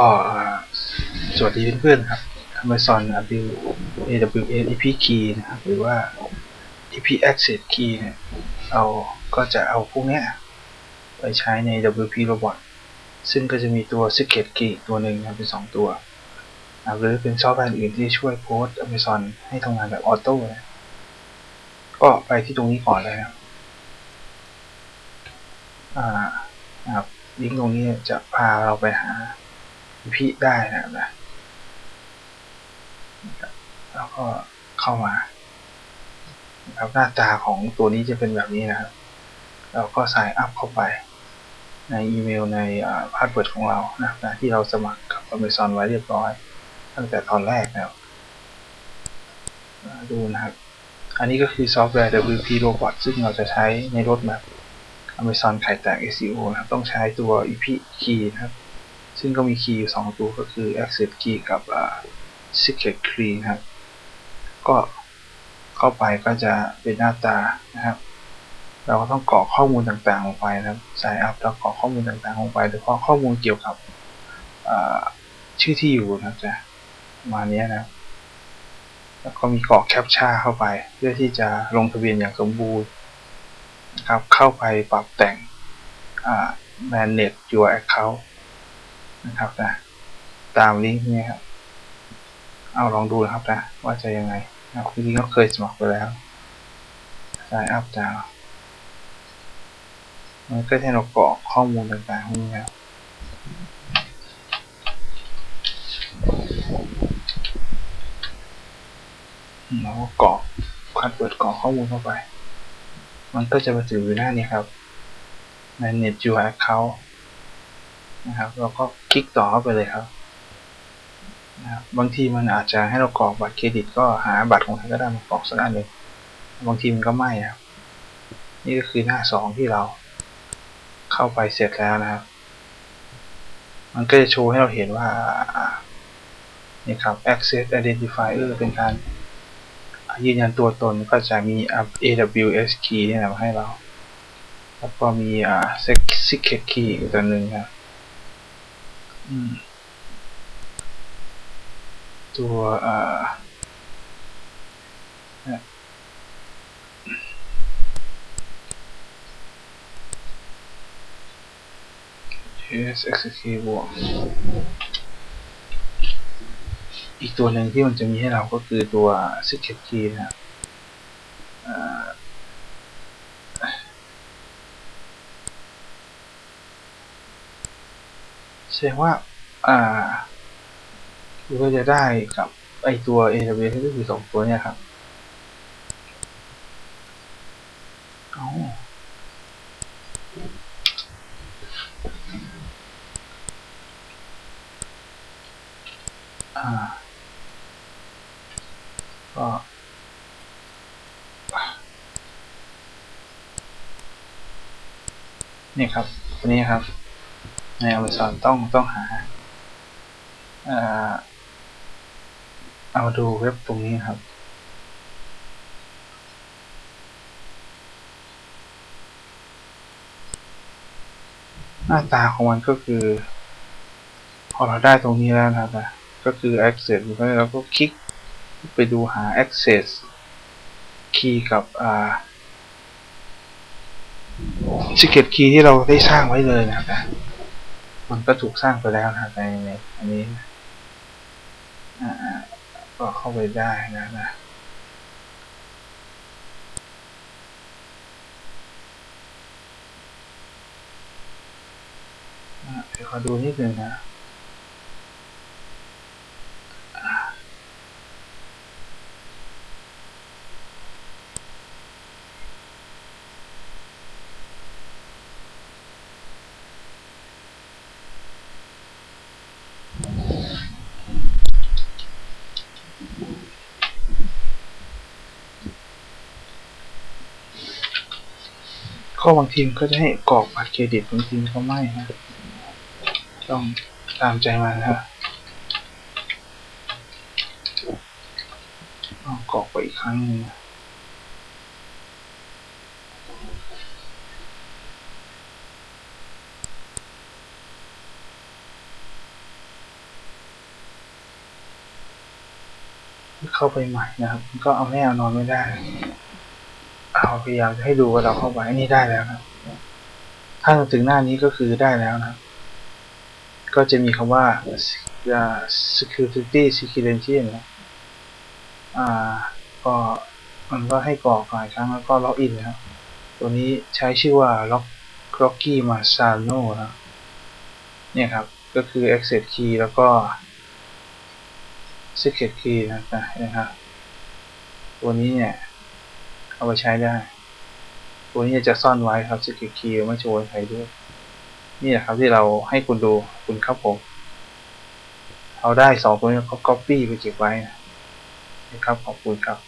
ก็อ่าสวัสดีเพื่อนๆครับ Amazon AWS EP Key นะครับ หรือว่า EP Access Key เนี่ยเราก็จะเอาพวกเนี้ยไปใช้ใน WP Robot ซึ่งก็จะมีตัว Secret Key ตัวหนึ่งนะครับเป็นสองตัวหรือเป็นซอฟต์แวร์อื่นที่ช่วยโพสต์ Amazon ให้ทำงานแบบออโต้นะก็ไปที่ตรงนี้ก่อนเลยครับอ่านะครับลิงก์ตรงนี้จะพาเราไปหา พิได้นะครับนะแล้วก็เข้ามานะครับหน้าตาของตัวนี้จะเป็นแบบนี้นะครับ เราก็ใส่อัพเข้าไป ในอีเมลในพาสเวิร์ดของเรานะครับนะที่เราสมัครกับ Amazon ไว้เรียบร้อย ตั้งแต่ตอนแรกนะครับดูนะครับ อันนี้ก็คือซอฟต์แวร์ WP Robot ซึ่งเราจะใช้ในรถแบบ Amazon ไข่แตก SEO นะครับ ต้องใช้ตัว EP Key นะครับ ซึ่งก็มีคีย์อยู่สองตัวก็คือ access key กับ secret key นะครับ ก็เข้าไปก็จะเป็นหน้าตานะครับ เราก็ต้องกรอกข้อมูลต่างๆลงไปนะครับใส่อัพแล้วกรอกข้อมูลต่างๆลงไปโดยเฉพาะข้อมูลเกี่ยวกับชื่อที่อยู่นะจ๊ะมาณนี้ยนะครับแล้วก็มีกรอกแคปชั่นเข้าไป เพื่อที่จะลงทะเบียนอย่างสมบูรณ์นะครับเข้าไปปรับแต่ง manage your account นะครับนะตามลิงก์นี้ครับ เอาลองดูนะครับนะว่าจะยังไงนะจริงๆก็เคยสมัครไปแล้ว sign up ดาวมันก็ให้เรากรอกข้อมูลต่างๆพวกนี้ครับเราก็กรอกคัดเปิดกรอกข้อมูลเข้าไป มันก็จะมาถึงหน้านี้ครับ manage your account นะครับ เราก็คลิกต่อเข้าไปเลยครับนะครับบางทีมันอาจจะให้เรากรอกบัตรเครดิต ก็หาบัตรของใครก็ได้มากรอกสักอันหนึ่งบางทีมันก็ไม่ครับ นี่ก็คือหน้าสองที่เรา เข้าไปเสร็จแล้วนะครับ มันก็จะโชว์ให้เราเห็นว่านี่ครับ access identifier เป็นการยืนยันตัวตนก็จะมี AWS key นี่แหละมาให้เรา แล้วก็มี secret key อีกตัวหนึ่งครับ ตัวอ่า yes execute บวกอีกตัวหนึ่งที่มันจะมีให้เราก็คือตัว secret key นะครับ แสดงว่า อ่าเราก็จะได้กับไอตัว AWS ก็คือสองตัวเนี่ยครับเอาอ่า ก็นี่ครับตัวนี้ครับ ใน Amazon ต้องต้องหาเอาดูเว็บตรงนี้ครับหน้าตาของมันก็คือ พอเราได้ตรงนี้แล้วนะครับก็คือ access แล้เราก็คลิกไปดูหา access key กับอ่ secret key ที่เราได้สร้างไว้เลยนะครับ มันก็ถูกสร้างไปแล้วนะในในอันนี้ก็เข้าไปได้นะนะเดี๋ยวขอดูนิดนึงนะ ก็บางทีมก็จะให้กรอกบัตรเครดิตบางทีก็ไม่นะต้องตามใจมันนะต้องกรอกไปอีกครั้งนึงนะเข้าไปใหม่นะครับ ก็เอาแน่เอานอนไม่ได้าพยายามจะให้ดูว่าเราเข้าไปนนี้ได้แล้วครับ ถ้าถึงหน้านี้ก็คือได้แล้วนะ ก็จะมีคำว่า security security นะอ่า ก็มันก็ให้กรอกหลายครั้งแล้วก็ล็อกอินนะครับ ตัวนี้ใช้ชื่อว่า lock Rocky Masano นะเนี่ยครับ ก็คือ access key แล้วก็ secret key นะนะครับ ตัวนี้เนี่ย เอาไปใช้ได้ ตัวนี้จะซ่อนไว้ครับ secret key ไม่โชว์ให้ใครด้วย นี่แหละครับที่เราให้คุณดูคุณครับผมเอาได้สองตัวนี้ก็ copy ไปเก็บไว้นะครับขอบคุณครับ